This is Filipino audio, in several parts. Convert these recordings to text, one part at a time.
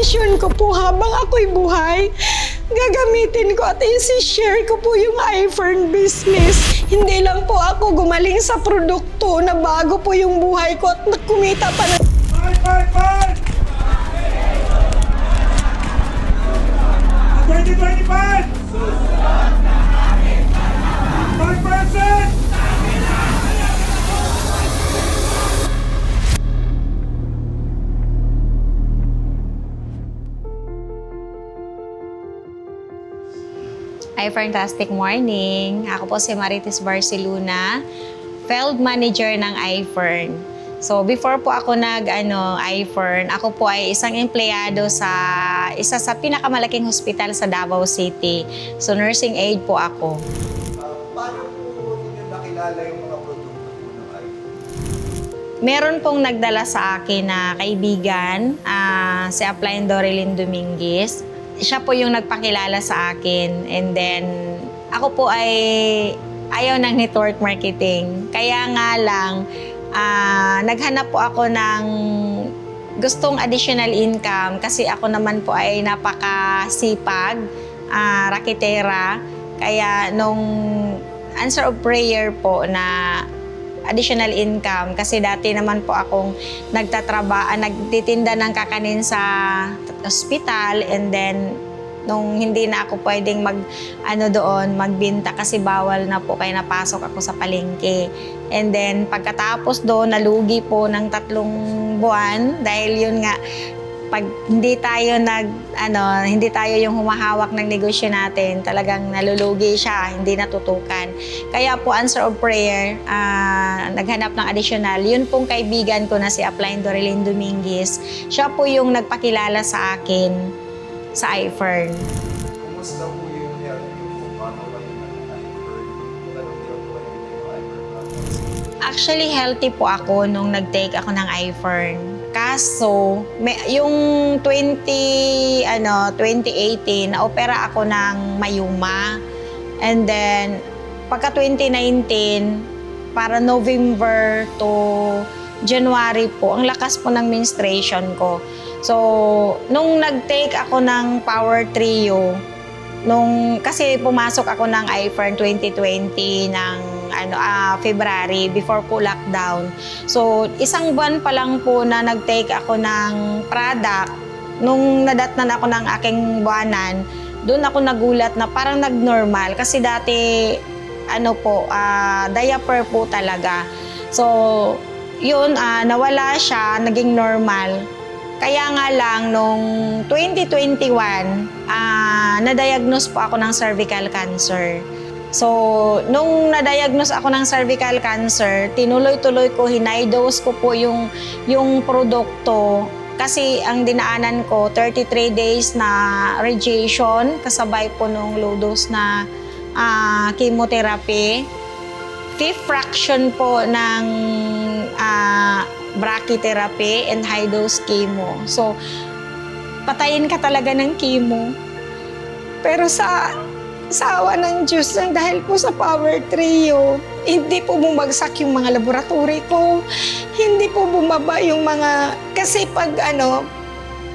desisyon ko po habang ako'y buhay, gagamitin ko at isi-share ko po yung iFern business. Hindi lang po ako gumaling sa produkto na bago po yung buhay ko at kumita pa ng Fight, fight, fight! 2025! Five percent! Hi, fantastic morning. Ako po si Marites Barcelona, Field Manager ng iFern. So, before po ako nag ano, iFern, ako po ay isang empleyado sa isa sa pinakamalaking hospital sa Davao City. So, nursing aide po ako. Ah, paano po ninyo nakilala yung mga produkto po ng iPhone? Meron pong nagdala sa akin na kaibigan, ah, si Aplain Dorilyn Dominguez. Siya po yung nagpakilala sa akin. And then, ako po ay ayaw ng network marketing. Kaya nga lang, ah, naghanap po ako ng gustong additional income kasi ako naman po ay napakasipag, ah, raketera. Kaya nung answer of prayer po na additional income. Kasi dati naman po akong nagtatraba, ah, nagtitinda ng kakanin sa hospital. And then nung hindi na ako pwedeng mag ano doon magbinta kasi bawal na po kaya napasok ako sa palengke. And then pagkatapos doon nalugi po ng tatlong buwan. Dahil yun nga pag hindi tayo nag ano hindi tayo yung humahawak ng negosyo natin talagang nalulugi siya hindi natutukan. Kaya po answer of prayer ah, naghanap ng additional. Yun pong kaibigan ko na si Aplain Dorilyn Dominguez siya po yung nagpakilala sa akin sa iFern. Kumusta po yung health niyo po bago kayo products? Actually, healthy po ako nung nag-take ako ng iFern. Kaso, may, yung 20, ano, 2018, na-opera ako ng mayuma. And then, pagka 2019, para November to January po, ang lakas po ng menstruation ko. So, nung nag-take ako ng Power Trio, nung kasi pumasok ako ng iFern 2020 ng ano ah, February before po lockdown. So isang buwan pa lang po na nag-take ako ng product nung nadatnan ako ng aking buwanan, doon ako nagulat na parang nag-normal kasi dati ano po, ah, diaper po talaga. So, yun, ah, nawala siya, naging normal. Kaya nga lang, nung 2021, ah, na-diagnose po ako ng cervical cancer. So, nung na-diagnose ako ng cervical cancer, tinuloy-tuloy ko, hinay-dose ko po yung, yung produkto. Kasi ang dinaanan ko, 33 days na radiation, kasabay po nung low dose na ah, chemotherapy. Fifth fraction po ng ah, brachytherapy and high dose chemo. So, patayin ka talaga ng chemo. Pero sa sa awa ng Diyos nang dahil po sa Power Trio, hindi po bumagsak yung mga laboratory ko. Hindi po bumaba yung mga... Kasi pag ano,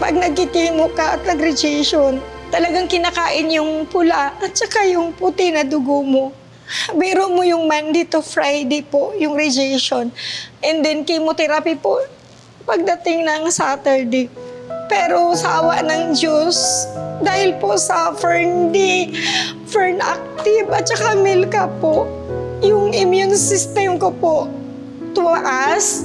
pag nagkikimo ka at nag-radiation, talagang kinakain yung pula at saka yung puti na dugo mo. Biro mo yung Monday to Friday po, yung radiation. And then chemotherapy po, pagdating ng Saturday. Pero sa awa ng Diyos, dahil po sa D, Fern Active at saka Milka po, yung immune system ko po tumaas.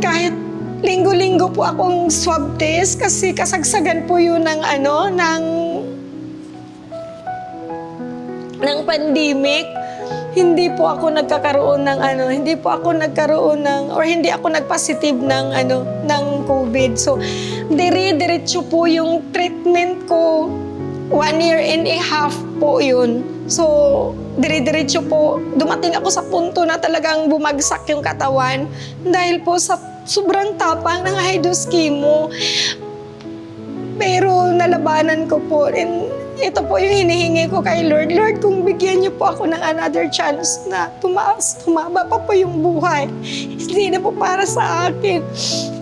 Kahit linggo-linggo po akong swab test kasi kasagsagan po yun ng ano, ng ng pandemic, hindi po ako nagkakaroon ng ano, hindi po ako nagkaroon ng or hindi ako nagpositive ng ano ng COVID. So dire-diretso po yung treatment ko. One year and a half po yun. So, dire-diretso po. Dumating ako sa punto na talagang bumagsak yung katawan dahil po sa sobrang tapang ng high dose chemo. Pero nalabanan ko po. And ito po yung hinihingi ko kay Lord. Lord, kung bigyan niyo po ako ng another chance na tumaas, tumaba pa po yung buhay. Hindi na po para sa akin,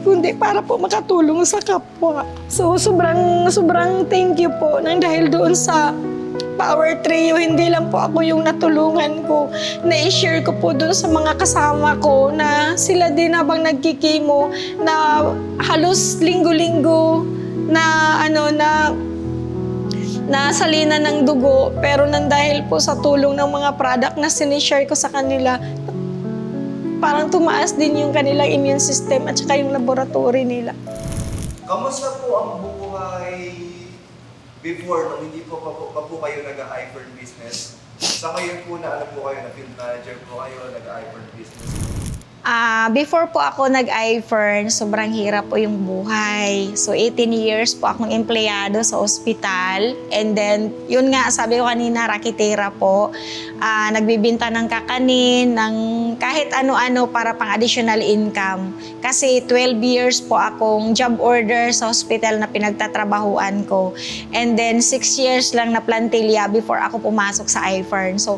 kundi para po makatulong sa kapwa. So, sobrang, sobrang thank you po nang dahil doon sa Power Trio, hindi lang po ako yung natulungan ko. Na-share ko po doon sa mga kasama ko na sila din habang nagkikimo na halos linggo-linggo na ano na na salina ng dugo pero nang dahil po sa tulong ng mga product na sinishare ko sa kanila parang tumaas din yung kanilang immune system at saka yung laboratory nila. Kamusta po ang buhay before nung hindi po pa po, pa po kayo nag-iFern business? Sa ngayon po na ano po kayo, na field manager po kayo, nag-iFern business. Ah, before po ako nag-iFern, sobrang hirap po yung buhay. So, 18 years po akong empleyado sa ospital. And then, yun nga, sabi ko kanina, rakitera po. Ah, nagbibinta ng kakanin, ng kahit ano-ano para pang additional income. Kasi 12 years po akong job order sa hospital na pinagtatrabahuan ko. And then, 6 years lang na plantilla before ako pumasok sa iFern. So,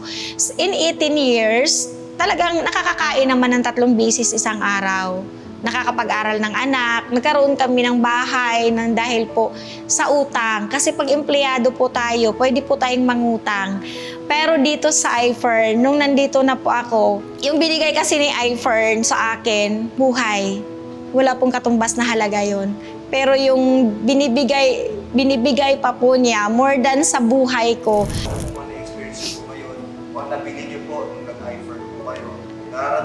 in 18 years, talagang nakakakain naman ng tatlong bisis isang araw. Nakakapag-aral ng anak, nagkaroon kami ng bahay ng dahil po sa utang. Kasi pag empleyado po tayo, pwede po tayong mangutang. Pero dito sa iFern, nung nandito na po ako, yung binigay kasi ni iFern sa akin, buhay. Wala pong katumbas na halaga yon. Pero yung binibigay, binibigay pa po niya, more than sa buhay ko,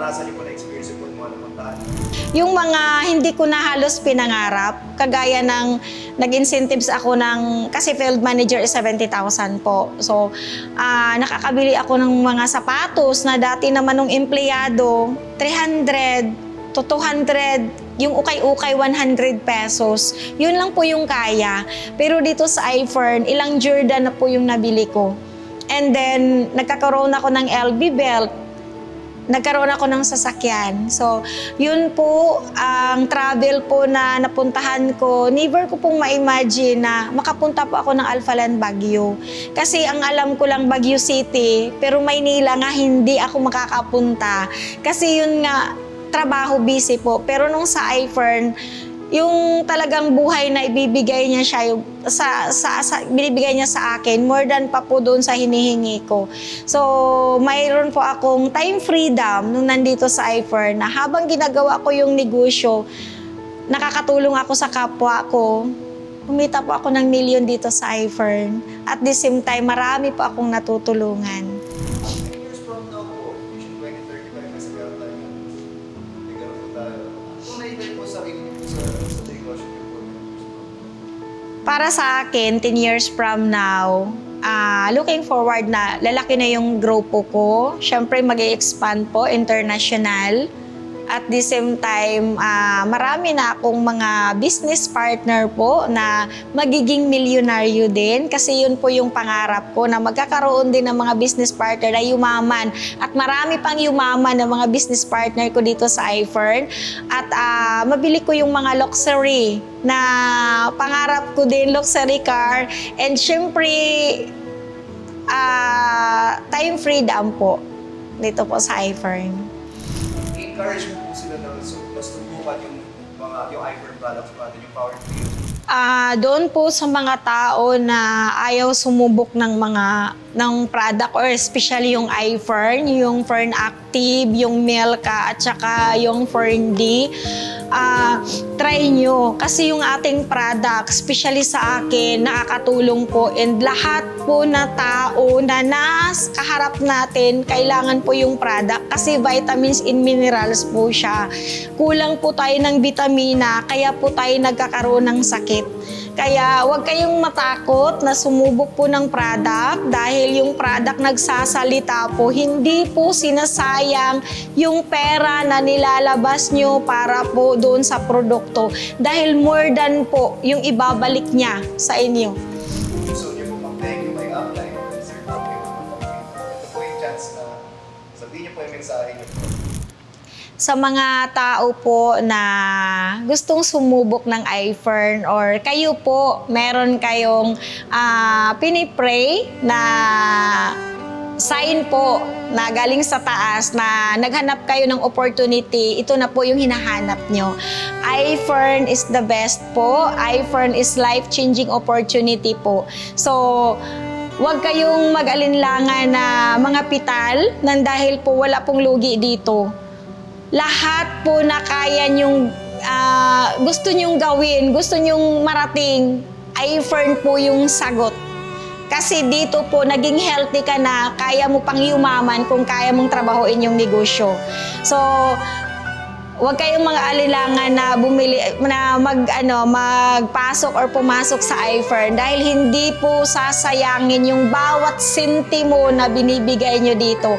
nararanasan niyo po na experience po mga napuntahan. Yung mga hindi ko na halos pinangarap, kagaya ng nag-incentives ako ng, kasi field manager is 70,000 po. So, ah, nakakabili ako ng mga sapatos na dati naman nung empleyado, 300 to 200, yung ukay-ukay 100 pesos. Yun lang po yung kaya. Pero dito sa iFern, ilang Jordan na po yung nabili ko. And then, nagkakaroon ako ng LB belt nagkaroon ako ng sasakyan. So, yun po, ang travel po na napuntahan ko, never ko pong ma-imagine na makapunta po ako ng Alphaland Baguio. Kasi ang alam ko lang Baguio City, pero Maynila nga hindi ako makakapunta. Kasi yun nga, trabaho busy po. Pero nung sa iFern, yung talagang buhay na ibibigay niya siya yung sa, sa, sa binibigay niya sa akin more than pa po doon sa hinihingi ko. So, mayroon po akong time freedom nung nandito sa iFern na habang ginagawa ko yung negosyo, nakakatulong ako sa kapwa ko. Kumita po ako ng million dito sa iFern. At the same time, marami po akong natutulungan. Para sa akin, 10 years from now, ah, looking forward na lalaki na yung grupo ko. Siyempre, mag expand po international. At the same time, ah, marami na akong mga business partner po na magiging milyonaryo din kasi yun po yung pangarap ko na magkakaroon din ng mga business partner na yumaman. At marami pang yumaman ng mga business partner ko dito sa iFern. At ah, mabili ko yung mga luxury na pangarap ko din luxury car. And syempre ah, time freedom po dito po sa iFern. encourage yung iFern products natin, yung power trio. Ah, doon po sa mga tao na ayaw sumubok ng mga ng product or especially yung iFern, yung Fern Active, yung Milka at saka yung Fern D. Ah, try nyo kasi yung ating product, especially sa akin, nakakatulong po and lahat po na tao na nas kaharap natin, kailangan po yung product kasi vitamins and minerals po siya. Kulang po tayo ng vitamina, kaya po tayo nagkakaroon ng sakit. Kaya huwag kayong matakot na sumubok po ng product dahil yung product nagsasalita po, hindi po sinasayang yung pera na nilalabas nyo para po doon sa produkto. Dahil more than po yung ibabalik niya sa inyo. Gusto niyo po mag-thank you kay upline, Sir Tapio. Ito po sabihin niyo po yung niyo. Sa mga tao po na gustong sumubok ng iFern or kayo po, meron kayong ah, pinipray na sign po na galing sa taas na naghanap kayo ng opportunity, ito na po yung hinahanap nyo. iFern is the best po. iFern is life-changing opportunity po. So, Huwag kayong mag-alinlangan na mga pital nang dahil po wala pong lugi dito. Lahat po na kaya nyong ah, gusto nyong gawin, gusto nyong marating, iFern po yung sagot. Kasi dito po, naging healthy ka na, kaya mo pang yumaman kung kaya mong trabahoin yung negosyo. So, Huwag kayong mga alilangan na bumili na mag ano magpasok or pumasok sa iFern dahil hindi po sasayangin yung bawat sentimo na binibigay nyo dito.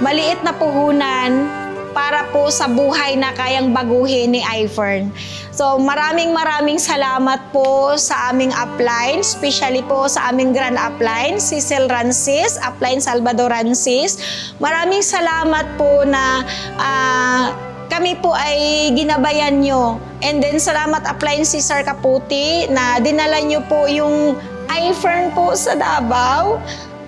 Maliit na puhunan para po sa buhay na kayang baguhin ni iFern. So maraming maraming salamat po sa aming upline, especially po sa aming grand upline, Cecil Rancis, upline Salvador Rancis. Maraming salamat po na ah, kami po ay ginabayan nyo. And then salamat upline si Sir Kaputi na dinala nyo po yung iFern po sa Davao.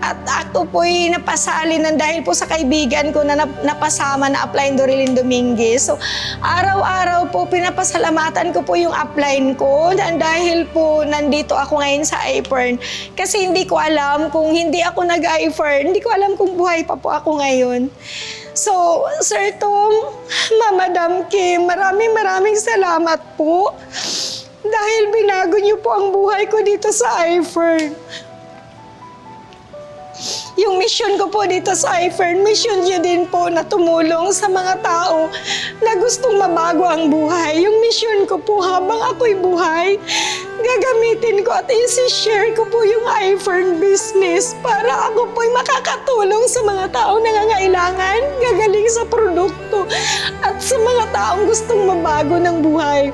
At ako po ay napasali ng dahil po sa kaibigan ko na nap- napasama na upline Dorilyn Dominguez. So, araw-araw po pinapasalamatan ko po yung upline ko dahil po nandito ako ngayon sa iFern. Kasi hindi ko alam kung hindi ako nag-iFern, hindi ko alam kung buhay pa po ako ngayon. So, Sir Tom, Mama Madam Kim, maraming maraming salamat po. Dahil binago niyo po ang buhay ko dito sa iFern. Yung mission ko po dito sa iFern, mission niyo din po na tumulong sa mga tao na gustong mabago ang buhay. Yung mission ko po habang ako'y buhay, gagamitin ko at isi-share ko po yung iFern business para ako po'y makakatulong sa mga taong nangangailangan, gagaling sa produkto at sa mga taong gustong mabago ng buhay.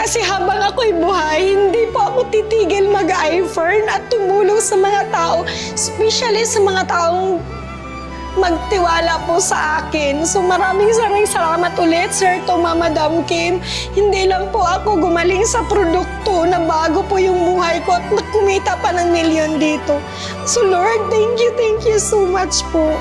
Kasi habang ako'y buhay, hindi po ako titigil mag-iFern at tumulong sa mga tao, especially sa mga taong magtiwala po sa akin. So maraming maraming salamat ulit, Sir Toma, Madam Kim. Hindi lang po ako gumaling sa produkto na bago po yung buhay ko at nakumita pa ng milyon dito. So Lord, thank you, thank you so much po.